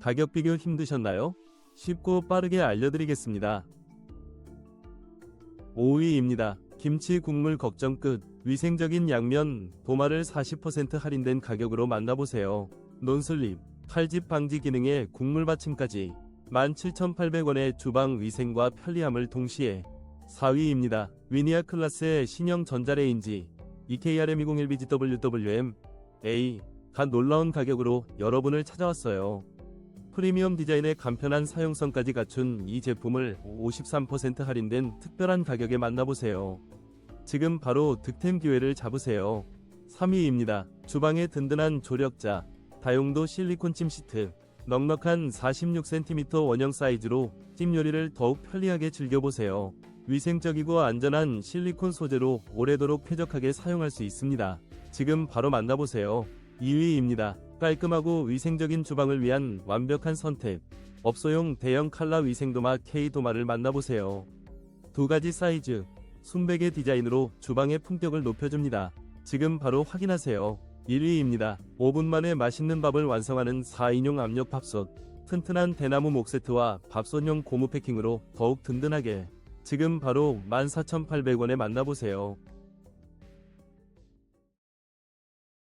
가격 비교 힘드셨나요? 쉽고 빠르게 알려드리겠습니다. 5위입니다. 김치 국물 걱정 끝. 위생적인 양면 도마를 40% 할인된 가격으로 만나보세요. 논슬립, 칼집 방지 기능에 국물 받침까지 17,800원의 주방 위생과 편리함을 동시에 4위입니다. 위니아 클라스의 신형 전자레인지 EKRM201BGWWM A 간 놀라운 가격으로 여러분을 찾아왔어요. 프리미엄 디자인의 간편한 사용성까지 갖춘 이 제품을 53% 할인된 특별한 가격에 만나보세요. 지금 바로 득템 기회를 잡으세요. 3위입니다. 주방의 든든한 조력자, 다용도 실리콘 찜 시트, 넉넉한 46cm 원형 사이즈로 찜 요리를 더욱 편리하게 즐겨보세요. 위생적이고 안전한 실리콘 소재로 오래도록 쾌적하게 사용할 수 있습니다. 지금 바로 만나보세요. 2위입니다. 깔끔하고 위생적인 주방을 위한 완벽한 선택. 업소용 대형 칼라 위생도마 K 도마를 만나보세요. 두 가지 사이즈, 순백의 디자인으로 주방의 품격을 높여줍니다. 지금 바로 확인하세요. 1위입니다. 5분 만에 맛있는 밥을 완성하는 4인용 압력 밥솥. 튼튼한 대나무 목 세트와 밥솥용 고무 패킹으로 더욱 든든하게. 지금 바로 14,800원에 만나보세요.